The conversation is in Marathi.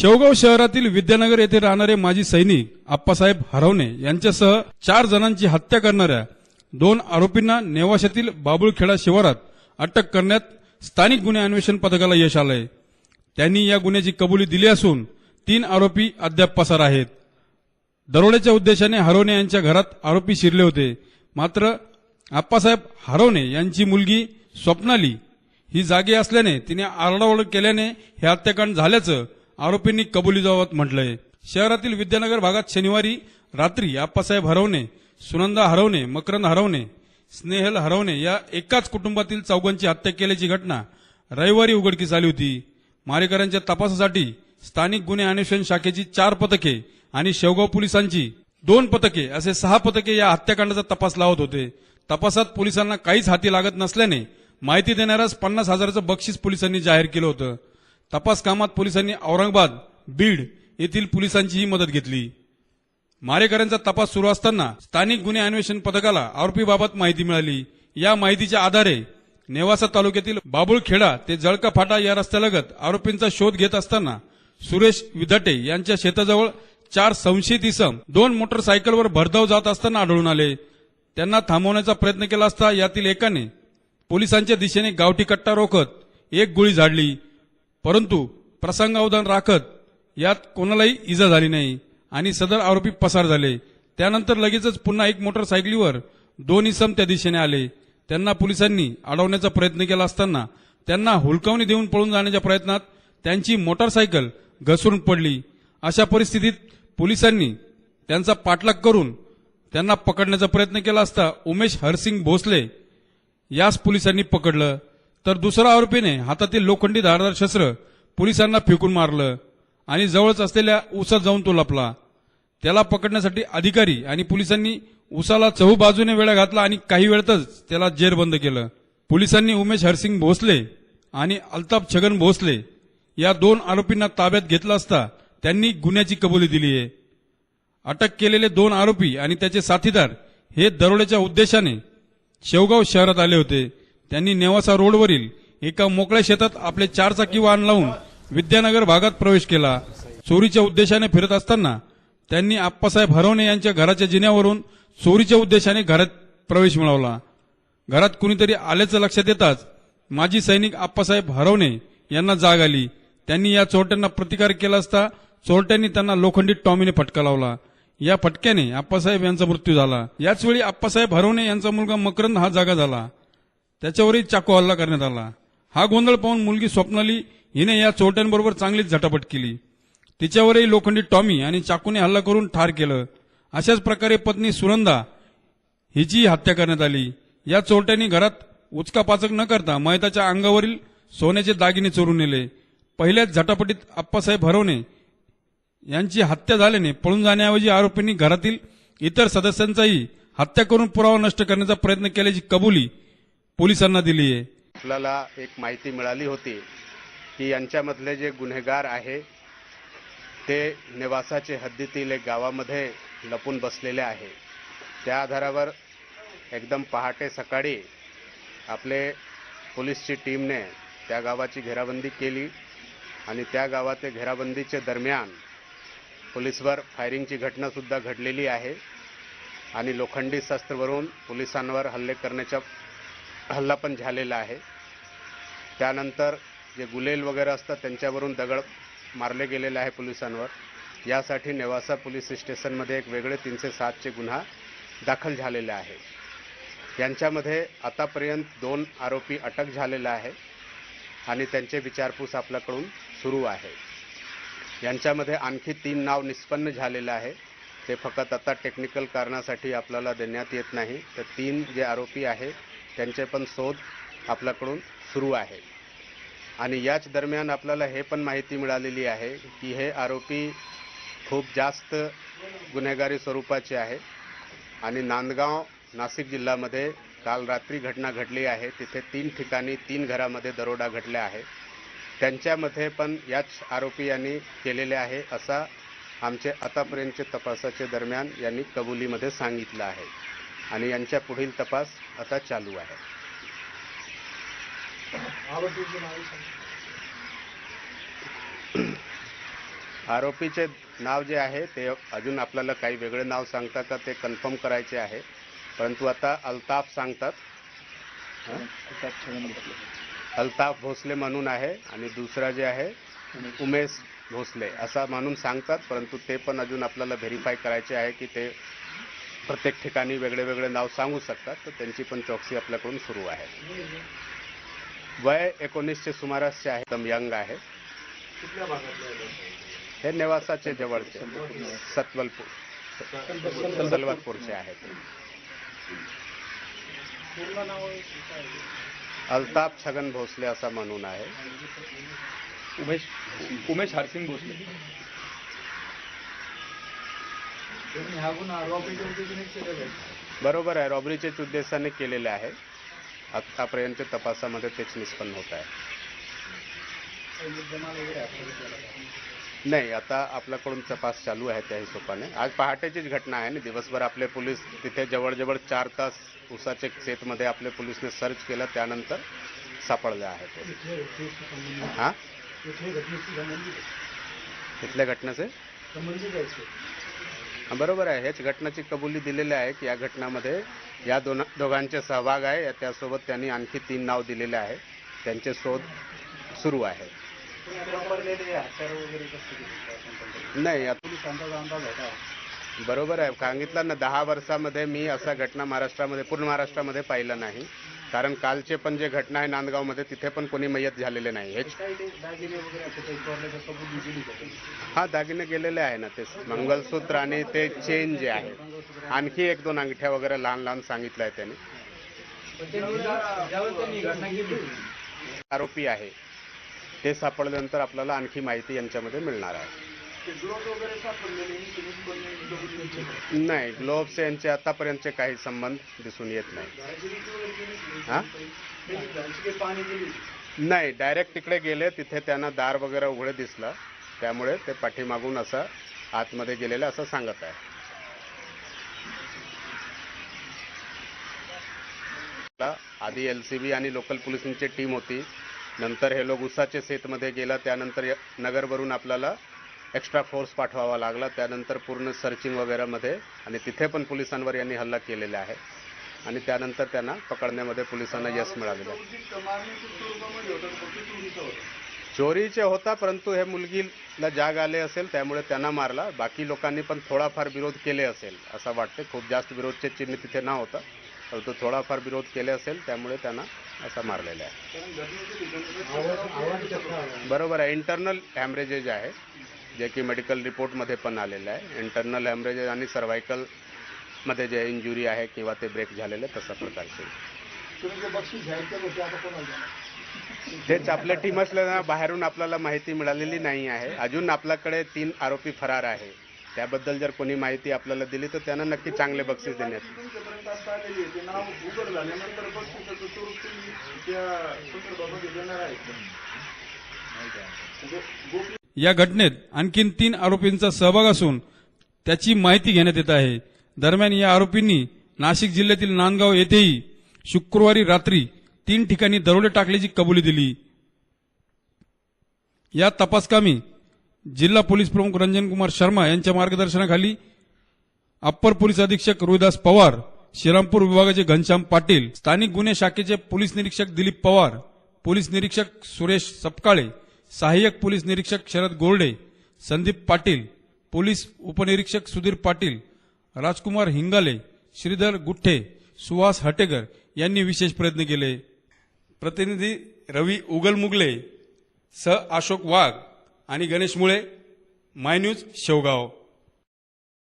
शेवगाव शहरातील विद्यानगर येथे राहणारे माजी सैनिक आप्पासाहेब हरवणे यांच्यासह चार जणांची हत्या करणाऱ्या दोन आरोपींना नेवाशातील बाबुळखेडा शिवारात अटक करण्यात स्थानिक गुन्हे अन्वेषण पथकाला यश आलंय. त्यांनी या गुन्ह्याची कबुली दिली असून तीन आरोपी अद्याप पसार आहेत. दरोड्याच्या उद्देशाने हरवणे यांच्या घरात आरोपी शिरले होते. मात्र आप्पासाहेब हरवणे यांची मुलगी स्वप्नाली ही जागी असल्याने तिने आरडाओरड केल्याने हे हत्याकांड झाल्याचं आरोपींनी कबुली जावत म्हटलंय. शहरातील विद्यानगर भागात शनिवारी रात्री आप्पासाहेब हरवणे सुनंदा हरवणे मकरंद हरवणे स्नेहल हरवणे या एकाच कुटुंबातील चौघांची हत्या केल्याची घटना रविवारी उघडकीस आली होती. मारेकऱ्यांच्या तपासासाठी स्थानिक गुन्हे अन्वेषण शाखेची चार पथके आणि शेवगाव पोलिसांची दोन पथके असे सहा पथके या हत्याकांडाचा तपास लावत होते. तपासात पोलिसांना काहीच हाती लागत नसल्याने माहिती देणाऱ्यास पन्नास हजाराचं बक्षीस पोलिसांनी जाहीर केलं होतं. तपास कामात पोलिसांनी औरंगाबाद बीड येथील पोलिसांचीही मदत घेतली. मारेकऱ्यांचा तपास सुरू असताना स्थानिक गुन्हे अन्वेषण पथकाला आरोपीबाबत माहिती मिळाली. या माहितीच्या आधारे नेवासा तालुक्यातील बाबुळखेडा ते जळका फाटा या रस्त्यालगत आरोपींचा शोध घेत असताना सुरेश विधाटे यांच्या शेताजवळ चार संशयित इसम दोन मोटरसायकलवर भरधाव जात असताना आढळून आले. त्यांना थांबवण्याचा प्रयत्न केला असता यातील एकाने पोलिसांच्या दिशेने गावठी कट्टा रोखत एक गोळी झाडली. परंतु प्रसंगावधान राखत यात कोणालाही इजा झाली नाही आणि सदर आरोपी पसार झाले. त्यानंतर लगेचच पुन्हा एक मोटरसायकलीवर दोन इसम त्या दिशेने आले. त्यांना पोलिसांनी अडवण्याचा प्रयत्न केला असताना त्यांना हुलकावणी देऊन पळून जाण्याच्या प्रयत्नात त्यांची मोटरसायकल घसरून पडली. अशा परिस्थितीत पोलिसांनी त्यांचा पाठलाग करून त्यांना पकडण्याचा प्रयत्न केला असता उमेश हरसिंग भोसले यास पोलिसांनी पकडलं. तर दुसरा आरोपीने हातातील लोखंडी धारदार शस्त्र पोलिसांना फेकून मारलं आणि जवळच असलेल्या उसात जाऊन तो लपला. त्याला पकडण्यासाठी अधिकारी आणि पोलिसांनी उसाला चहू बाजूने वेळा घातला आणि काही वेळातच त्याला जेरबंद केलं. पोलिसांनी उमेश हरसिंग भोसले आणि अल्ताफ छगन भोसले या दोन आरोपींना ताब्यात घेतलं असता त्यांनी गुन्ह्याची कबुली दिली आहे. अटक केलेले दोन आरोपी आणि त्याचे साथीदार हे दरोड्याच्या उद्देशाने शेवगाव शहरात आले होते. त्यांनी नेवासा रोडवरील एका मोकळ्या शेतात आपले चारचाकी वाहन लावून विद्यानगर भागात प्रवेश केला. चोरीच्या उद्देशाने फिरत असताना त्यांनी आप्पासाहेब हरवणे यांच्या घराच्या जिन्यावरून चोरीच्या उद्देशाने घरात प्रवेश मिळवला. घरात कुणीतरी आल्याचं लक्षात येताच माजी सैनिक आप्पासाहेब हरवणे यांना जाग आली. त्यांनी या चोरट्यांना प्रतिकार केला असता चोरट्यांनी त्यांना लोखंडी टॉमीने फटका लावला. या फटक्याने आप्पासाहेब यांचा मृत्यू झाला. याचवेळी आप्पासाहेब हरवणे यांचा मुलगा मकरंद हा जागा झाला. त्याच्यावरही चाकू हल्ला करण्यात आला. हा गोंधळ पाहून मुलगी स्वप्नाली हिने या चोरट्यांबरोबर चांगलीच झटापट केली. तिच्यावरही लोखंडी टॉमी आणि चाकूने हल्ला करून ठार केलं. अशाच प्रकारे पत्नी सुरंदा हिची हत्या करण्यात आली. या चोरट्यांनी घरात उचकापाचक न करता मयताच्या अंगावरील सोन्याचे दागिने चोरून नेले. पहिल्याच झटापटीत आप्पासाहेब हरवणे यांची हत्या झाल्याने पळून जाण्याऐवजी आरोपींनी घरातील इतर सदस्यांचाही हत्या करून पुरावा नष्ट करण्याचा प्रयत्न केल्याची कबुली पोलिसांना दिली आहे. आपल्याला एक माहिती मिळाली होती की यांच्यामधले जे गुन्हेगार आहे ते नेवासाचे हद्दीतील एक गावामध्ये लपून बसलेले आहे. त्या आधारावर एकदम पहाटे सकाळी आपले पोलीसची टीमने त्या गावाची घेराबंदी केली आणि त्या गावातील घेराबंदीच्या दरम्यान पोलीसवर फायरिंगची घटनासुद्धा घडलेली आहे आणि लोखंडी शस्त्रवरून पोलिसांवर हल्ले करण्याच्या हल्ला पण झालेला आहे. त्यानंतर जे गुलेल वगैरे असतात त्यांच्यावरून दगड मारले गेलेले आहे पोलिसांवर. यासाठी नेवासा पोलीस स्टेशनमध्ये एक वेगळे तीनशे सातचे गुन्हा दाखल झालेला आहे. यांच्यामध्ये आतापर्यंत दोन आरोपी अटक झालेला आहे आणि त्यांचे विचारपूस आपल्याकडून सुरू आहे. यांच्यामध्ये आणखी तीन नाव निष्पन्न झालेलं आहे. ते फक्त आता टेक्निकल कारणासाठी आपल्याला देण्यात येत नाही. तर तीन जे आरोपी आहे त्यांचे पण शोध आपल्याकडून सुरू आहे. आणि याच दरम्यान आपल्याला हे पण माहिती मिळालेली आहे की हे आरोपी खूप जास्त गुन्हेगारी स्वरूपाचे आहे. आणि नांदगाव नाशिक जिल्ह्यामध्ये काल रात्री घटना घडली आहे. तिथे तीन ठिकाणी तीन घरामध्ये दरोडा घडल्या आहे. त्यांच्यामध्ये पण याच आरोपी यांनी केलेले आहे असा आमचे आतापर्यंतचे तपासाचे दरम्यान यांनी कबुलीमध्ये सांगितलं आहे. आणि यांच्या पुढील तपास आता चालू आहे. आरोपीचे नाव जे आहे ते अजून आपल्याला काही वेगळे नाव सांगतात का ते कन्फर्म करायचे आहे. परंतु आता अल्ताफ सांगतात. अल्ताफ भोसले म्हणून आहे आणि दुसरा जे आहे उमेश भोसले असा म्हणून सांगतात परंतु ते पण अजून आपल्याला व्हेरीफाय करायचे आहे की ते प्रत्येक ठिकाणी वेगळे वेगळे नाव सांगू शकतात तर त्यांची पण चौकशी आपल्याकडून सुरू आहे. वय एकोणीसचे सुमारासचे आहे. एकदम यंग आहे. हे नेवासाचे जवळचे. सतवलपूर. सलवतपूरचे आहेत. अल्ताफ छगन भोसले असा म्हणून आहे. उमेश उमेश हरसिंग भोसले. बरोबर आहे. रॉबरीच्याच उद्देशाने केलेले आहे. आतापर्यंत तपासामध्ये तेच निष्पन्न होत आहे. नाही आता आपल्याकडून तपास चालू आहे त्या हिशोबाने आज पहाटेचीच घटना आहे ना दिवसभर आपले पोलीस तिथे जवळजवळ चार तास उसाचे शेतमध्ये आपले पोलिसने सर्च केलं त्यानंतर सापडले आहे ते. हा? तिथल्या घटनेचे हा, बरोबर आहे. हेच घटनाची कबुली दिलेली आहे की या घटनामध्ये या दोन दोघांचे सहभाग आहे. त्यासोबत त्यांनी आणखी तीन नाव दिलेले आहे. त्यांचे शोध सुरू आहे. नाही बरोबर आहे. सांगितलं ना दहा वर्षामध्ये मी असा घटना महाराष्ट्रामध्ये पूर्ण महाराष्ट्रामध्ये पाहिला नाही. कारण कालचे पण जे घटना आहे नांदगावमध्ये तिथे पण कोणी मयत झालेले नाही. हेच हा दागिने गेलेले आहे ना ते. मंगलसूत्र आणि ते चेन जे आहे आणखी एक दोन अंगठ्या वगैरे लहान लहान सांगितलं आहे त्यांनी. आरोपी आहे. ते सापडल्यानंतर आपल्याला आणखी माहिती यांच्यामध्ये मिळणार आहे. नाही ग्लोब्स यांचे आतापर्यंतचे काही संबंध दिसून येत नाही. हा? नाही डायरेक्ट तिकडे गेले तिथे त्यांना दार वगैरे उघडे दिसलं. त्यामुळे ते पाठीमागून असं आतमध्ये गेलेलं असं सांगत आहे. आधी एल सी बी आणि लोकल पोलिसांची टीम होती. नंतर हे लोक उसाचे शेतमध्ये गेला त्यानंतर नगरवरून आपल्याला एक्स्ट्रा फोर्स पाठवावा लागला. त्यानंतर पूर्ण सर्चिंग वगैरेमध्ये आणि तिथे पण पोलिसांवर यांनी हल्ला केलेला आहे. आणि त्यानंतर त्यांना पकडण्यामध्ये पोलिसांना यश मिळालेलं आहे. चोरीचे होता परंतु हे मुलगीला जाग आले असेल त्यामुळे त्यांना मारला. बाकी लोकांनी पण थोडाफार विरोध केले असेल असं वाटते. खूप जास्त विरोधचे चिन्ह तिथे ना होता परंतु थोडाफार विरोध केले असेल त्यामुळे त्यांना असा मारलेला आहे. बरोबर आहे इंटरनल हॅमरेजेज आहे. जे की मेडिकल रिपोर्टमध्ये पण आलेलं आहे. इंटरनल हॅमरेजेज आणि सर्वायकलमध्ये जे इंजुरी आहे किंवा ते ब्रेक झालेले तशा प्रकारचे. तेच आपल्या टीम असल्यानं बाहेरून आपल्याला माहिती मिळालेली नाही आहे. अजून आपल्याकडे तीन आरोपी फरार आहे. त्याबद्दल जर कोणी माहिती आपल्याला दिली तर त्यांना नक्की चांगले बक्षीस देण्यात येईल. या घटनेत आणखीन तीन आरोपींचा सहभाग असून त्याची माहिती घेण्यात येत आहे. दरम्यान या आरोपींनी नाशिक जिल्ह्यातील नांदगाव येथेही शुक्रवारी रात्री तीन ठिकाणी दरोडे टाकल्याची कबुली दिली. या तपासकामी जिल्हा पोलीस प्रमुख रंजन कुमार शर्मा यांच्या मार्गदर्शनाखाली अप्पर पोलीस अधीक्षक रोहिदास पवार श्रीरामपूर विभागाचे घनश्याम पाटील स्थानिक गुन्हे शाखेचे पोलीस निरीक्षक दिलीप पवार पोलीस निरीक्षक सुरेश सपकाळे सहाय्यक पोलीस निरीक्षक शरद गोरडे संदीप पाटील पोलीस उपनिरीक्षक सुधीर पाटील राजकुमार हिंगाले श्रीधर गुठ्ठे सुहास हटेकर यांनी विशेष प्रयत्न केले. प्रतिनिधी रवी उगलमुगले स अशोक वाघ आणि गणेश मुळे माय न्यूज शेवगाव.